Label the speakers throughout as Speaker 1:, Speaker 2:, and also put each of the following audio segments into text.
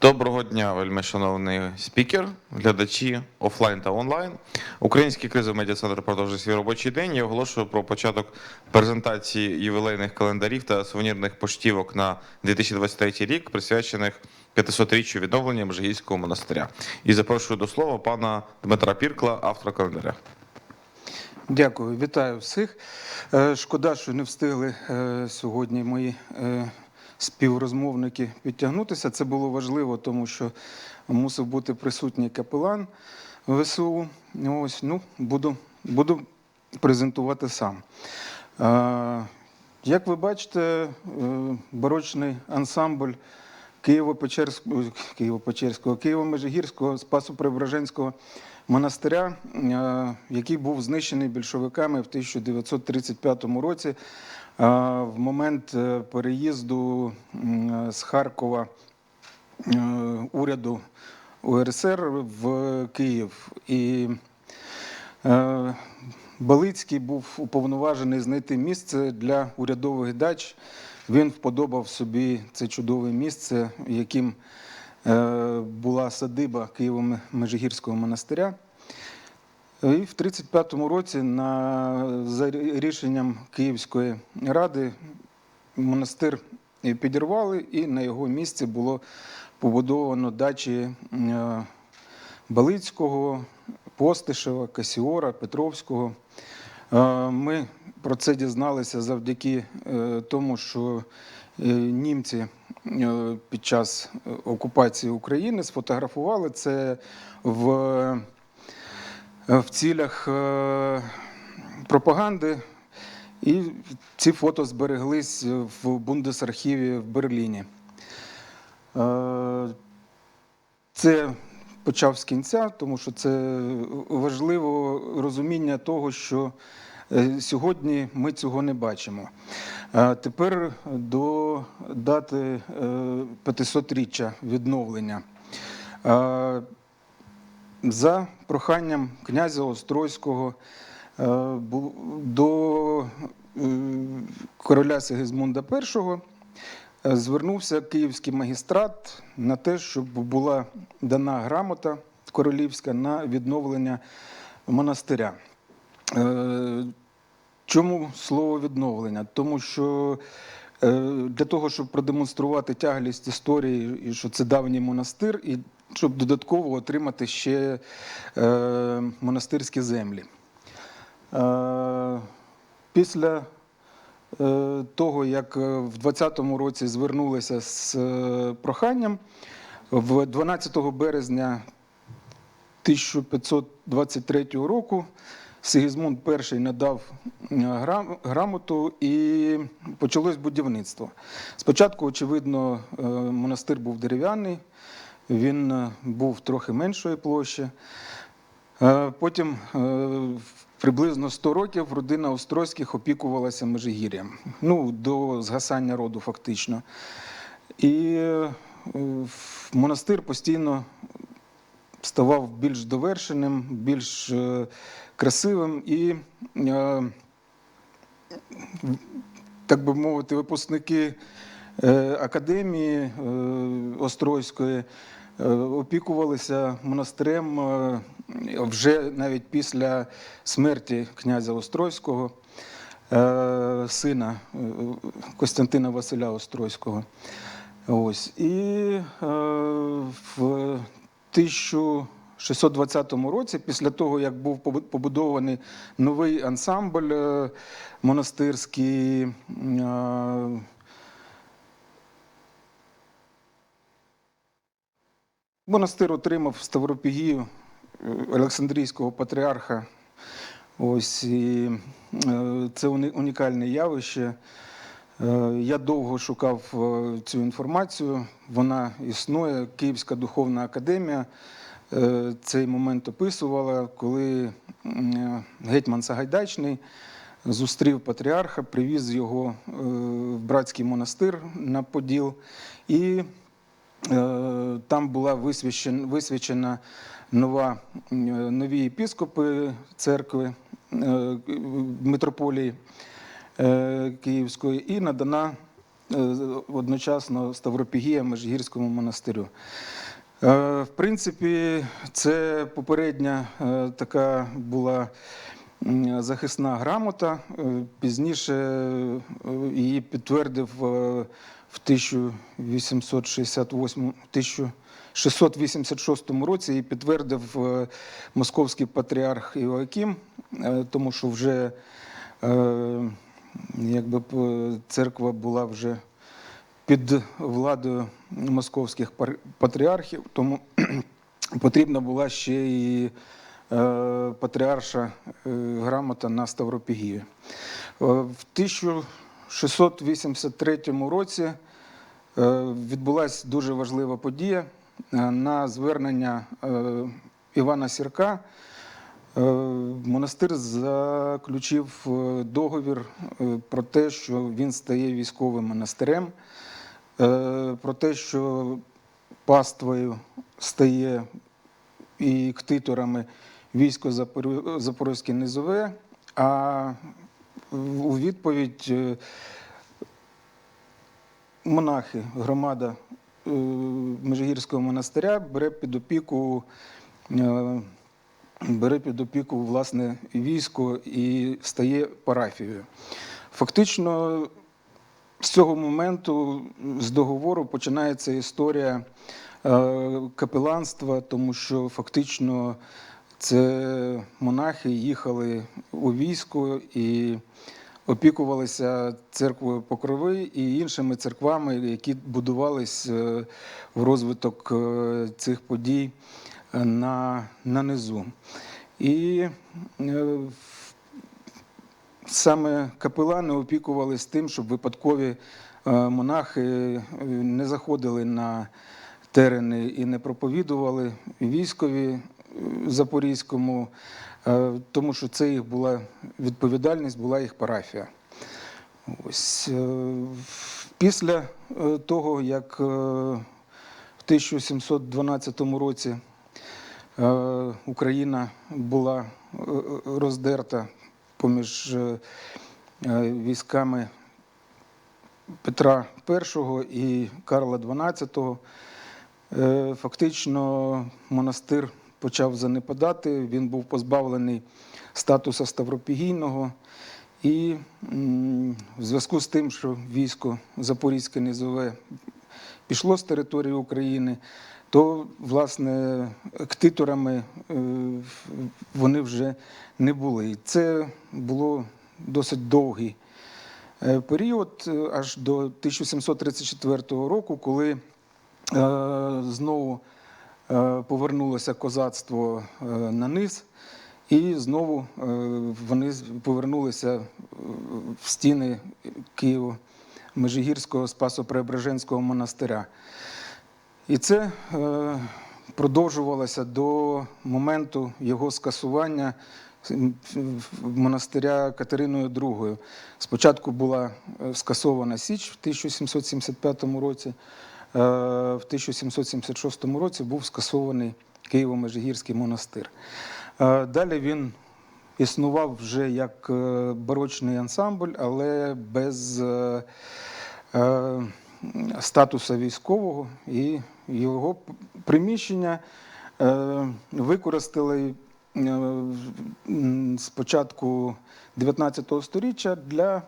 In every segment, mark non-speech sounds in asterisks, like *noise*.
Speaker 1: Доброго дня, вельми шановний спікер, глядачі офлайн та онлайн. Український кризовий медіа-центр продовжує свій робочий день. Я оголошую про початок презентації ювілейних календарів та сувенірних поштівок на 2023 рік, присвячених 500-річчю відновлення Межигірського монастиря. І запрошую до слова пана Дмитра Піркла, автора календаря.
Speaker 2: Дякую, вітаю всіх. Е, Шкода, що не встигли е, сьогодні мої е, співрозмовники підтягнутися. Це було важливо, тому що мусив бути присутній капелан ВСУ. Ось, ну, буду, буду презентувати сам. Е, Як ви бачите, е, барочний ансамбль Києво-Печерського, Києво-Печерського, Києво-Межигірського Спасо-Преображенського монастиря, е, який був знищений більшовиками в 1935 році. е, В момент е, переїзду з Харкова уряду УРСР в Київ. І Балицький був уповноважений знайти місце для урядових дач. Він вподобав собі це чудове місце, яким була садиба Києво-Межигірського монастиря. І в 35-му році, на, за рішенням Київської ради, монастир підірвали, і на його місці було побудовано дачі е, Балицького, Постишева, Касіора, Петровського. Е, Ми про це дізналися завдяки е, тому, що е, німці е, під час е, окупації України сфотографували це в, е, в цілях е, пропаганди. І ці фото збереглись в Бундесархіві в Берліні. Е, Це почав з кінця, тому що це важливо розуміння того, що е, сьогодні ми цього не бачимо. Тепер до дати е, 500-річчя відновлення. Е, За проханням князя Острозького е, до е, короля Сигизмунда І е, звернувся київський магістрат на те, щоб була дана грамота королівська на відновлення монастиря. Е, Чому слово відновлення? Тому що е, для того, щоб продемонструвати тяглість історії, і що це давній монастир, і щоб додатково отримати ще е, монастирські землі. Після того, як в 20-му році звернулися з проханням, в 12 березня 1523 року Сигізмунд І надав е, грамоту і почалось будівництво. Спочатку, очевидно, е, монастир був дерев'яний, він е, був трохи меншої площі. Потім приблизно 100 років родина Острозьких опікувалася Межигір'ям, ну, до згасання роду фактично. І монастир постійно ставав більш довершеним, більш красивим і, е, так би мовити, випускники е, академії е, Острозької опікувалися монастирем вже навіть після смерті князя Острозького. Сина Костянтина Василя Острозького. Ось. І в 1000 620 році, після того як був побудований новий ансамбль е, монастирський. Е, монастир отримав Ставропігію е, Олександрійського патріарха. Ось і це унікальне явище. Я довго шукав цю інформацію. Вона існує. Київська духовна академія цей момент описувала, коли е, гетьман Сагайдачний зустрів патріарха, привіз його е, в братський монастир на Поділ. І е, там була висвячена нова, е, нові епіскопи церкви е, митрополії е, Київської і надана е, одночасно Ставропігія Межгірському монастирю. Е, В принципі, це попередня е, така була захисна грамота. Е, Пізніше її підтвердив в 1868 1686 році її підтвердив московський патріарх Іоаким, е, тому що вже якби церква була вже під владою московських патріархів, тому *clears throat* потрібна була ще і е, патріарша е, грамота на Ставропігію. Е, В 1683 році відбулася дуже важлива подія на звернення Івана Сірка. Монастир заключив договір про те, що він стає військовим монастирем, про те, що паствою стає і ктиторами військо Запорозьке Низове, а у відповідь е, монахи, громада е, Межигірського монастиря бере під опіку. е, бере під опіку власне військо і стає парафією. Фактично, з цього моменту, з договору, починається історія е, капеланства, тому що фактично це монахи їхали у військо і опікувалися церквою Покрови і іншими церквами, які будувались е, в розвиток е, цих подій на, на низу. І саме капелани опікувалися тим, щоб випадкові е, монахи е, не заходили на терени і не проповідували військові е, Запорізькому, тому що це їх була відповідальність, була їх парафія. Ось після того, як в 1712 році Україна була роздерта поміж е, е, військами Петра І і Карла XII, Е, Фактично монастир почав занепадати, він був позбавлений статусу Ставропігійного. І в зв'язку з тим, що військо Запорізьке низове пішло з території України, то власне ктиторами е, вони вже не були. І це було досить довгий е, період, е, аж до 1734 року, коли знову повернулося козацтво на низ, і знову вони повернулися в стіни Києво Межигірського Спасо-Преображенського монастиря. І це е, продовжувалося до моменту його скасування монастиря Катериною II. Спочатку була е, скасована Січ в 1775 році, е, в 1776 році був скасований Києво-Межигірський монастир. Далі він існував вже як барочний ансамбль, але без статусу військового, і його приміщення е, використали е, м, з початку 19 століття для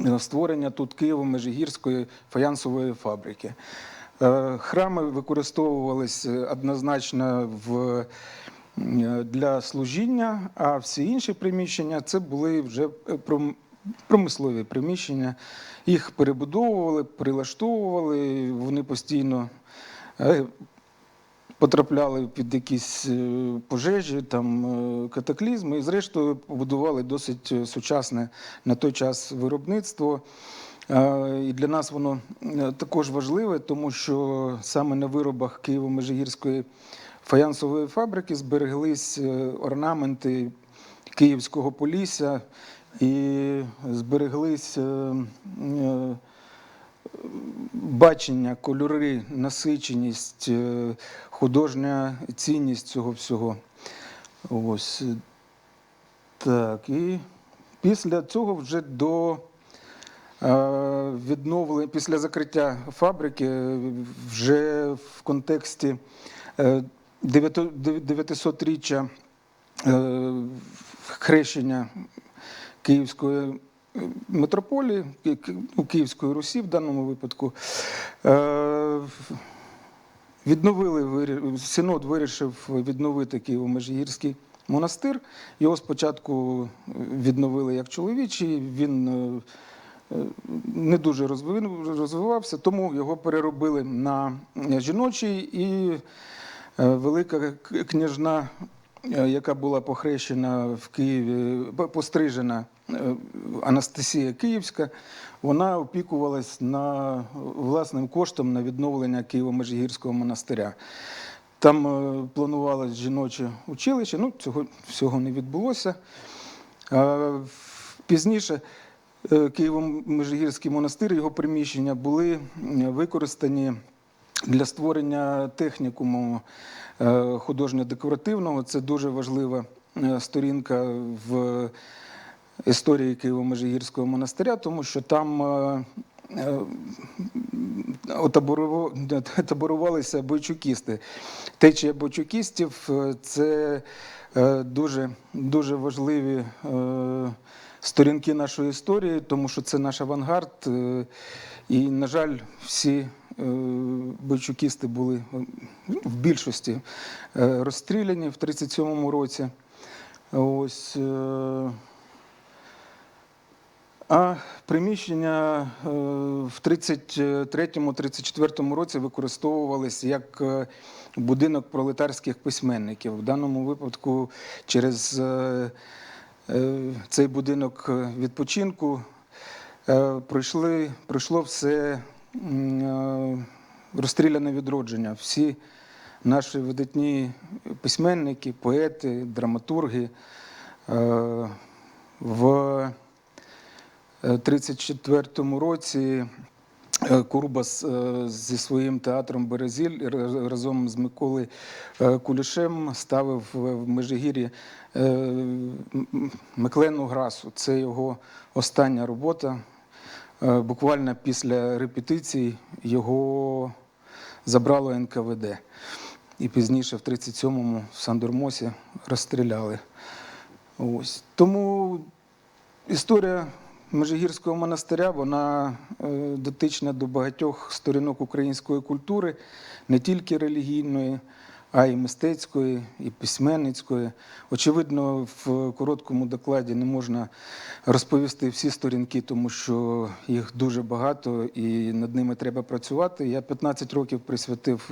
Speaker 2: е, створення тут Києво-Межигірської фаянсової фабрики. Е, Храми використовувалися однозначно в, для служіння, а всі інші приміщення це були вже промислові приміщення. Їх перебудовували, прилаштовували, вони постійно е, потрапляли під якісь е, пожежі, там, е, катаклізми, і зрештою побудували досить сучасне на той час виробництво. І для нас воно також важливе, тому що саме на виробах Києво-Межигірської фаянсової фабрики збереглись орнаменти Київського полісся і збереглись е, е, бачення, кольори, насиченість, е, художня цінність цього всього. Ось. Так, і після цього вже до Відновлення після закриття фабрики вже в контексті е, 900-річчя е, хрещення Київської е, митрополії, ну, Київської Русі в даному випадку. е, Відновили синод вирішив відновити Києво-Межигірський монастир. Його спочатку відновили як чоловічий. Він е, е, не дуже розвивався, тому його переробили на жіночий і е, велика княжна, е, яка була похрещена в Києві, пострижена е, Анастасія Київська, вона опікувалась на власним коштом на відновлення Києво-Межигірського монастиря. Там е, планувалось жіноче училище, ну цього всього не відбулося. Е, Пізніше е, Києво-Межигірський монастир, його приміщення були використані для створення технікуму е, художньо-декоративного. Це дуже важлива е, сторінка в історії Києво-Межигірського монастиря, тому що там е, е, *laughs* таборувалися бойчукісти. Течія бойчукістів е, це дуже, дуже важливі сторінки нашої історії, тому що це наш авангард. І, на жаль, всі бойчукісти були в більшості розстріляні в 37-му році. Ось. А приміщення е, в 33-34 році використовувалися як е, будинок пролетарських письменників. В даному випадку через е, цей будинок відпочинку пройшли, пройшло все розстріляне відродження. Всі наші видатні письменники, поети, драматурги в 1934 році е, Курбас е, зі своїм театром Березіль разом з Миколою е, Кулішем ставив в Межигір'ї е, Миклену Грасу. Це його остання робота. Е, Буквально після репетицій його забрало НКВД. І пізніше, в 37-му, в Сандормосі розстріляли. Ось. Тому історія Межигірського монастиря вона е, дотична до багатьох сторінок української культури, не тільки релігійної, а й мистецької, і письменницької. Очевидно, в короткому докладі не можна розповісти всі сторінки, тому що їх дуже багато і над ними треба працювати. Я 15 років присвятив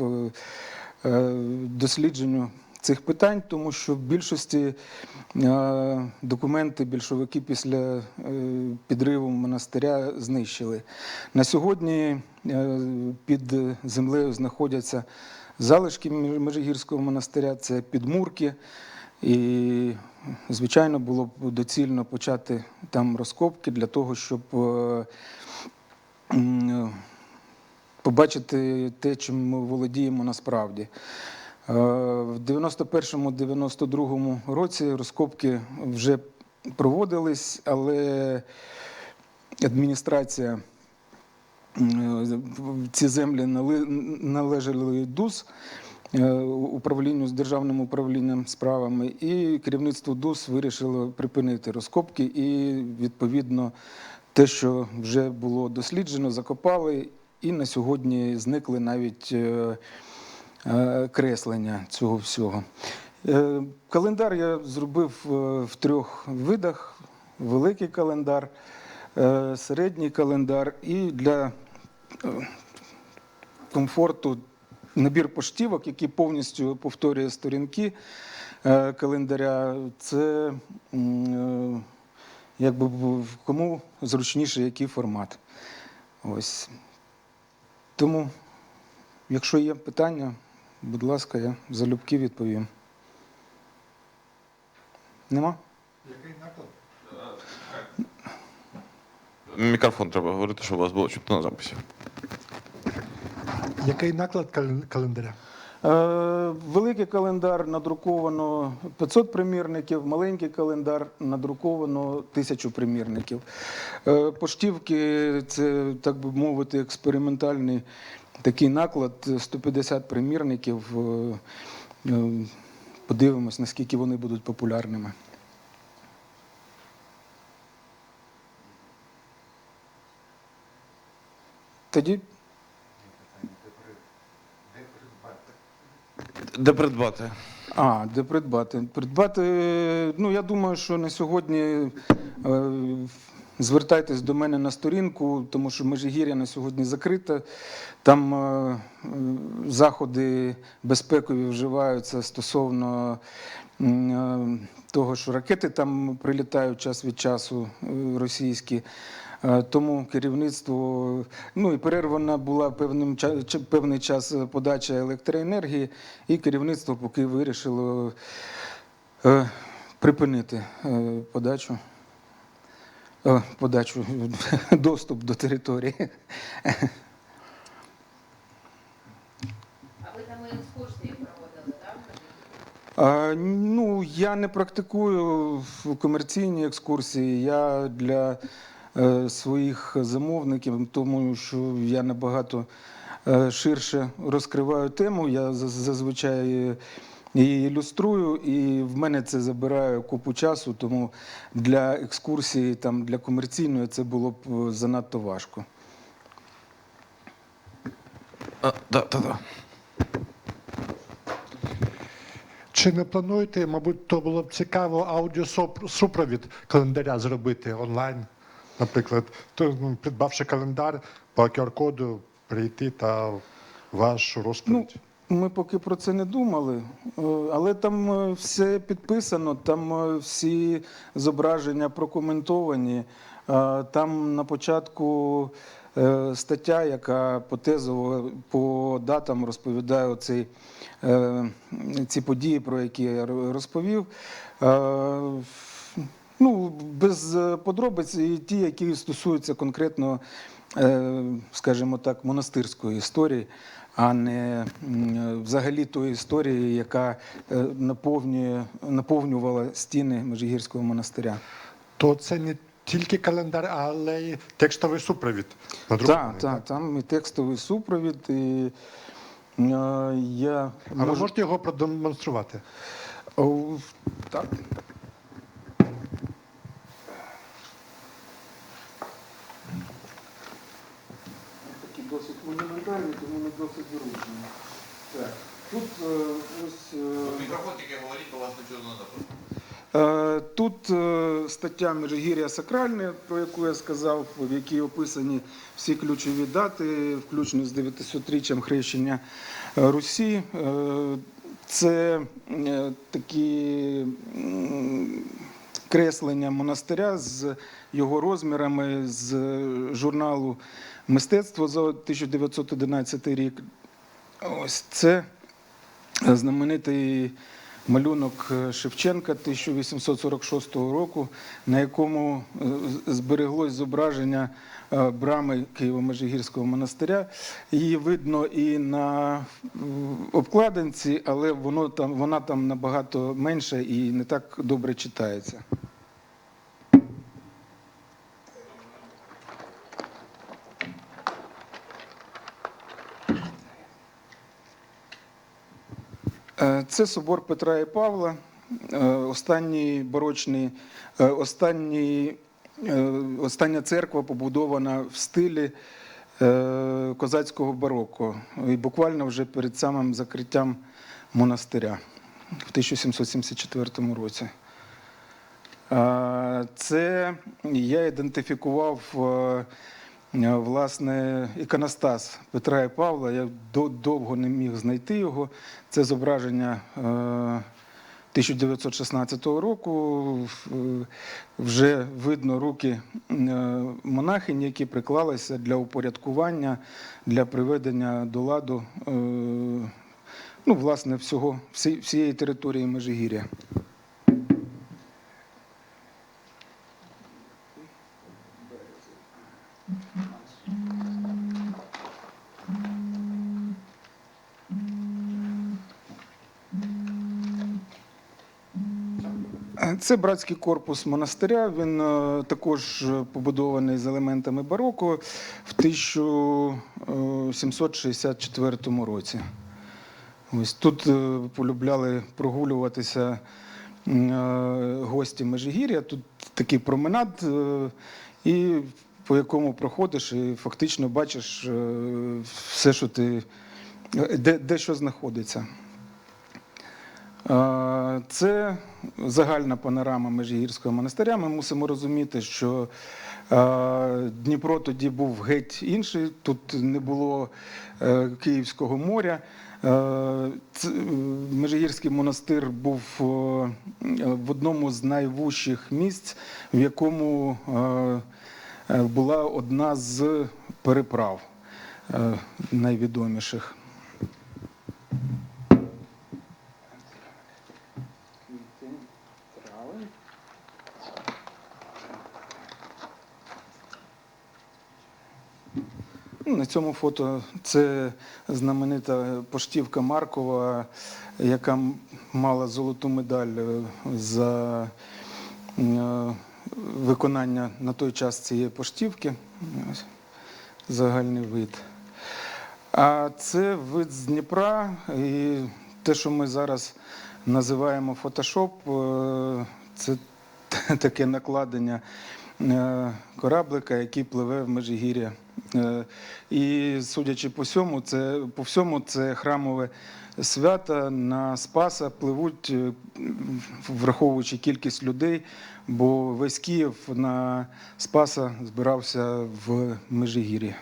Speaker 2: е, е, дослідженню цих питань, тому що в більшості е, документи більшовики після е, підриву монастиря знищили. На сьогодні е, під землею знаходяться залишки Межигірського монастиря, це підмурки. І, звичайно, було б доцільно почати там розкопки для того, щоб побачити те, чим ми володіємо насправді. Е, В 91-92 році розкопки вже проводились, але адміністрація м, ці землі належали ДУС е, управлінню з державним управлінням справами, і керівництво ДУС вирішило припинити розкопки і відповідно те, що вже було досліджено, закопали, і на сьогодні зникли навіть. Е, креслення цього всього. Е, Календар я зробив е, в трьох видах: великий календар, середній календар і для комфорту набір поштівок, який повністю повторює сторінки календаря. Це якби кому зручніше який формат. Ось. Тому, якщо є питання, будь ласка, я залюбки відповім. Нема? Який наклад?
Speaker 1: Мікрофон треба говорити, щоб у вас було чутно на записі.
Speaker 3: Який наклад кален- календаря?
Speaker 2: Е, Великий календар надруковано 500 примірників, маленький календар надруковано 1000 примірників. Е, Поштівки це, так би мовити, експериментальний такий наклад 150 примірників. Е, е, Подивимось, наскільки вони будуть популярними. Тоді
Speaker 1: Де придбати?
Speaker 2: А, де придбати? Придбати, ну я думаю, що на сьогодні е, звертайтесь до мене на сторінку, тому що Межигір'я на сьогодні закрита. Там е, е, заходи безпекові вживаються стосовно е, того, що ракети там прилітають час від часу російські. Тому керівництво, ну і перервана була певним певний час подача електроенергії, і керівництво поки вирішило припинити подачу, подачу, *laughs* доступ до території. *laughs*
Speaker 3: А?
Speaker 2: Ну, я не практикую комерційні екскурсії. Я для е, своїх замовників, тому що я набагато е, ширше розкриваю тему. Я зазвичай її ілюструю, і в мене це забирає купу часу, тому для екскурсії, там, для комерційної це було б е, занадто важко.
Speaker 1: А, да, да, да.
Speaker 4: Чи не плануєте, мабуть, то було б цікаво аудіосупровід календаря зробити онлайн, наприклад, то, ну, придбавши календар по QR-коду, прийти та вашу розповідь.
Speaker 2: Ми поки про це не думали, е, але там е, все підписано, там е, всі зображення прокоментовані. Там на початку стаття, яка по тезово по датам розповідає е, ці події, про які я розповів. Ну, без подробиць, і ті, які стосуються конкретно, скажімо так, монастирської історії, а не взагалі тої історії, яка е, наповнює, наповнювала стіни Межигірського монастиря.
Speaker 4: То це не тільки календар, але й текстовий супровід.
Speaker 2: Так, так, там і текстовий супровід, і е, я
Speaker 4: А ви можете його продемонструвати?
Speaker 2: О, так. Досить монументальні, тому не досить зручні. Так. Тут е, ось. е,
Speaker 1: Мікрофон тільки говорить, бо вас нічого не треба.
Speaker 2: Е, Тут е, стаття Межигір'я Сакральне, про яку я сказав, в якій описані всі ключові дати, включно з 900-річчям хрещення Русі. Е, Це е, такі креслення монастиря з його розмірами з журналу Мистецтво за 1911 рік. Ось це знаменитий малюнок е, Шевченка 1846 року, на якому е, збереглось зображення е, брами Києво-Межигірського монастиря. Її видно і на обкладинці, але воно там, вона там набагато менша і не так добре читається. Це собор Петра і Павла, е, останній барочний, е, останній, е, остання церква побудована в стилі е, козацького бароко. І буквально вже перед самим закриттям монастиря в 1774 році. Е, Це я ідентифікував е, е, власне іконостас Петра і Павла. Я до- довго не міг знайти його. Це зображення е, 1916 року. Е, Вже видно руки е, монахинь, які приклалися для упорядкування, для приведення до ладу е, ну, власне, всього, всієї території Межигір'я. Це братський корпус монастиря. Він е, також е, побудований з елементами бароко в 1764 році. Ось тут е, полюбляли прогулюватися е, гості Межигір'я. Тут такий променад, е, і по якому проходиш, і фактично бачиш е, все, що ти е, де, де що знаходиться. Це загальна панорама Межигірського монастиря. Ми мусимо розуміти, що Дніпро тоді був геть інший, тут не було е, Київського моря. Межигірський монастир був в одному з найвужчих місць, в якому була одна з переправ е, найвідоміших. На цьому фото це знаменита поштівка Маркова, яка мала золоту медаль е, за е, виконання на той час цієї поштівки. Загальний вид. А це вид з Дніпра, і те, що ми зараз називаємо фотошоп, е, це *laughs* таке накладення кораблика, який пливе в Межигір'я. Е, І судячи по всьому, це по всьому це храмове свято на Спаса пливуть, е, враховуючи кількість людей, бо весь Київ на Спаса збирався в Межигір'ї.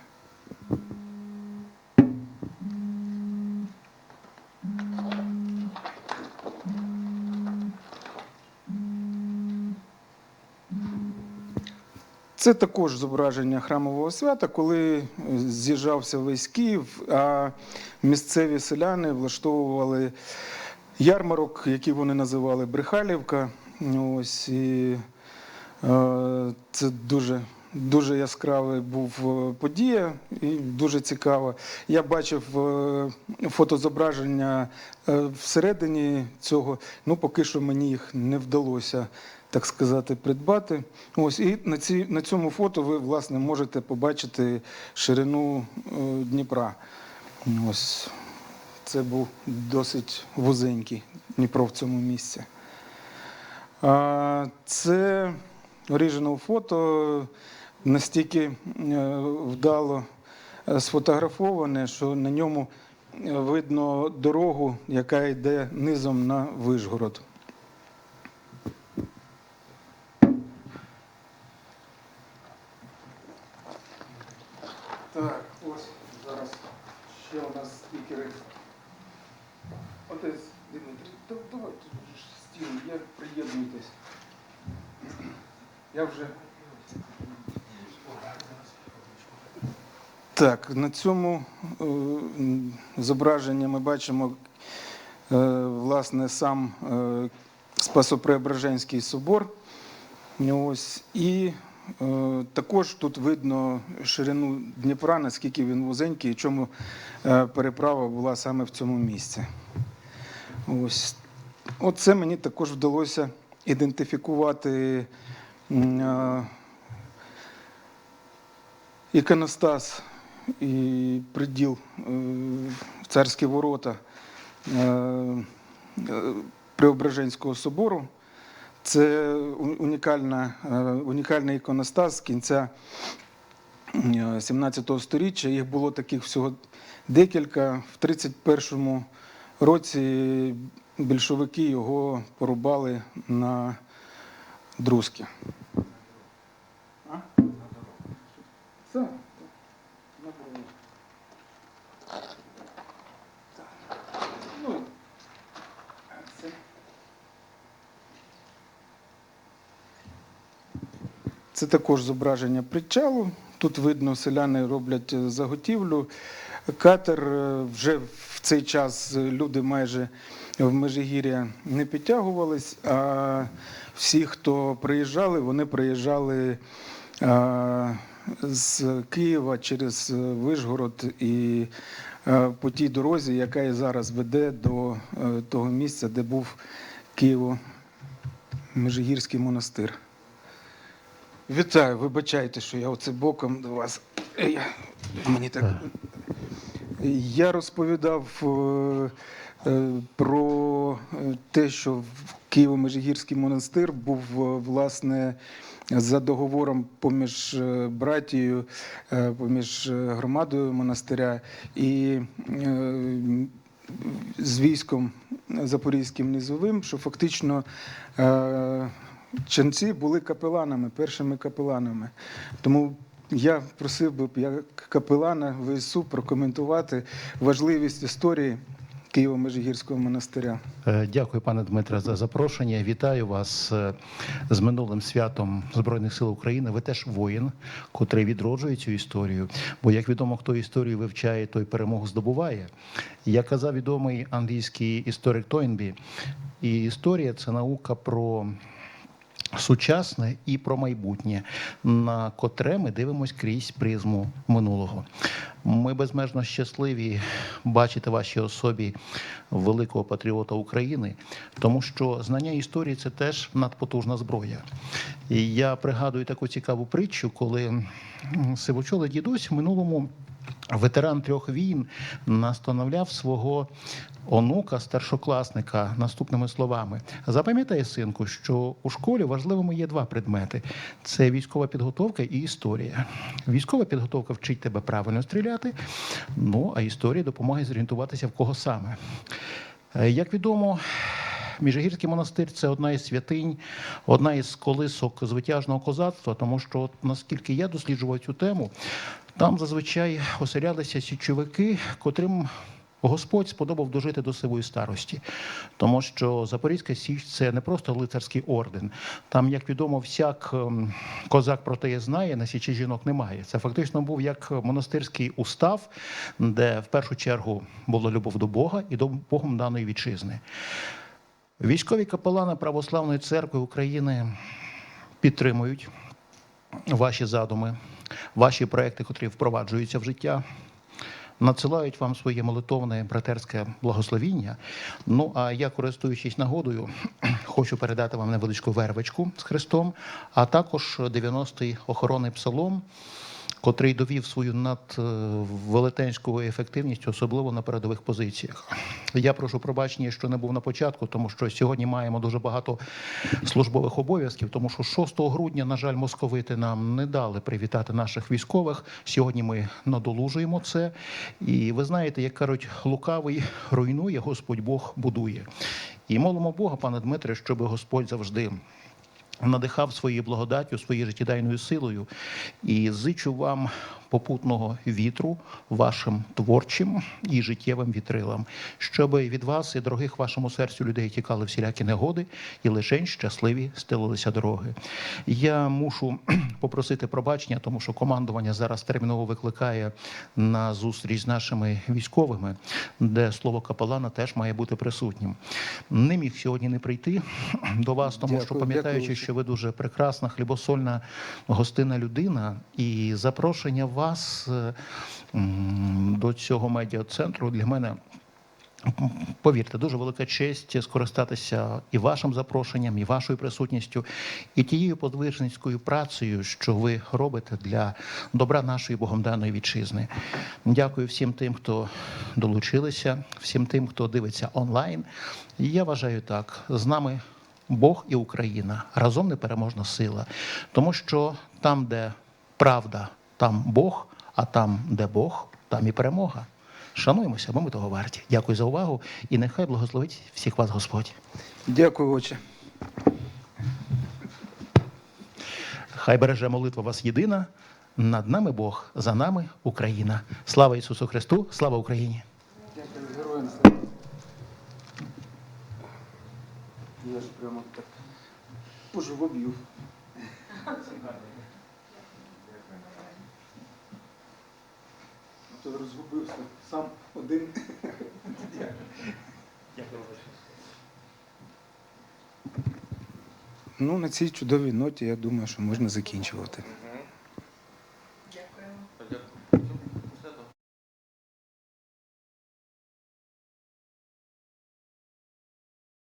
Speaker 2: Це також зображення храмового свята, коли е, з'їжджався весь Київ, а місцеві селяни влаштовували ярмарок, який вони називали Брехалівка. Ось і е, це дуже. Дуже яскравий був е, подія і дуже цікаво. Я бачив е, фотозображення е, всередині цього. Ну, поки що мені їх не вдалося, так сказати, придбати. Ось і на ці на цьому фото ви власне можете побачити ширину Дніпра. Ось це був досить вузенький Дніпро в цьому місці. Це оригінал фото настільки е, вдало е, сфотографоване, що на ньому е, видно дорогу, яка йде низом на Вишгород. Так, ось зараз ще у нас спікери. Отець Дмитрий, да- давайте ж стіл, я приєднуйтесь. Я вже. Так, на цьому е, зображенні ми бачимо е, власне сам е, Спасо-Преображенський собор. Ось, і також тут видно ширину Дніпра, наскільки він вузенький, і чому переправа була саме в цьому місці. Ось. Оце мені також вдалося ідентифікувати іконостас і приділ е, в царські ворота е, е, Преображенського собору. Це унікальна, унікальний іконостас з кінця е, 17 століття. Їх було таких всього декілька. В 31-му році більшовики його порубали на друзки. А? Це, на брові. Так. Ну, це. Також зображення причалу. Тут видно, селяни роблять е, заготівлю. Катер е, вже в цей час е, люди майже в Межигір'я не підтягувались, а всі, хто приїжджали, вони приїжджали з Києва через е, Вишгород і е, по тій дорозі, яка і зараз веде до е, того місця, де був Києво Межигірський монастир. Вітаю, вибачайте, що я оце боком до вас. Мені так. Я розповідав про те, що в Києво-Межигірський монастир був власне за договором поміж е, братією, е, поміж е, громадою монастиря і з військом Запорізьким низовим, що фактично ченці були капеланами, першими капеланами. Тому я просив би як капелана ВСУ прокоментувати важливість історії Києво-Межигірського монастиря.
Speaker 5: Е, Дякую, пане Дмитре, за запрошення. Вітаю вас е, з минулим святом Збройних сил України. Ви теж воїн, котрий відроджує цю історію. Бо, як відомо, хто історію вивчає, той перемогу здобуває. Як казав відомий англійський історик Тойнбі, і історія це наука про. Сучасне і про майбутнє, на котре ми дивимося крізь призму минулого. Ми безмежно щасливі бачити вашій особі великого патріота України, тому що знання історії це теж надпотужна зброя. І я пригадую таку цікаву притчу, коли сивочолий дідусь в минулому. Ветеран трьох війн настановляв свого онука, старшокласника, наступними словами: запам'ятай, синку, що у школі важливими є два предмети: це військова підготовка і історія. Військова підготовка вчить тебе правильно стріляти. Ну а історія допомагає зорієнтуватися в кого саме. Е, Як відомо, Міжгірський монастир це одна із святинь, одна із колисок звитяжного козацтва, тому що, наскільки я досліджував цю тему, там зазвичай оселялися січовики, котрим Господь сподобав дожити до сивої старості, тому що Запорізька Січ це не просто лицарський орден. Там, як відомо, всяк ем, козак про те знає, на січі жінок немає. Це фактично був як монастирський устав, де в першу чергу була любов до Бога і до Богом даної вітчизни. Військові капелани Православної церкви України підтримують ваші задуми, ваші проекти, котрі впроваджуються в життя. Надсилають вам своє молитовне братерське благословіння. Ну а я, користуючись нагодою, *clears throat* хочу передати вам невеличку вервочку з Христом, а також 90-й охоронний псалом, котрий довів свою надвелетенську ефективність, особливо на передових позиціях. Я прошу пробачення, що не був на початку, тому що сьогодні маємо дуже багато службових обов'язків, тому що 6 грудня, на жаль, московити нам не дали привітати наших військових. Сьогодні ми надолужуємо це. І ви знаєте, як кажуть, лукавий руйнує, Господь Бог будує. І молимо Бога, пане Дмитре, щоб Господь завжди надихав своєю благодаттю, своєю життєдайною силою. І зичу вам попутного вітру вашим творчим і життєвим вітрилам, щоб від вас і дорогих вашому серцю людей тікали всілякі негоди і лишень щасливі стелилися дороги. Я мушу *clears throat* попросити пробачення, тому що командування зараз терміново викликає на зустріч з нашими військовими, де слово капелана теж має бути присутнім. Не міг сьогодні не прийти *clears throat* до вас, тому що пам'ятаючи,
Speaker 2: дякую.
Speaker 5: що ви дуже прекрасна, хлібосольна, гостинна людина, і запрошення вас е, м, до цього медіа-центру для мене. Повірте, дуже велика честь скористатися і вашим запрошенням, і вашою присутністю, і тією подвижницькою працею, що ви робите для добра нашої богомданої вітчизни. Дякую всім тим, хто долучилися, всім тим, хто дивиться онлайн. І я вважаю так: з нами Бог і Україна разом непереможна сила, тому що там, де правда, там Бог, а там, де Бог, там і перемога. Шануємося, бо ми того варті. Дякую за увагу і нехай благословить всіх вас Господь.
Speaker 2: Дякую, отче.
Speaker 5: Хай береже молитва вас єдина. Над нами Бог, за нами Україна. Слава Ісусу Христу, слава Україні!
Speaker 2: Дякую, героям слава. Я ж прямо так. А то розгубився сам один. Ну, на цій чудовій ноті я думаю, що можна закінчувати.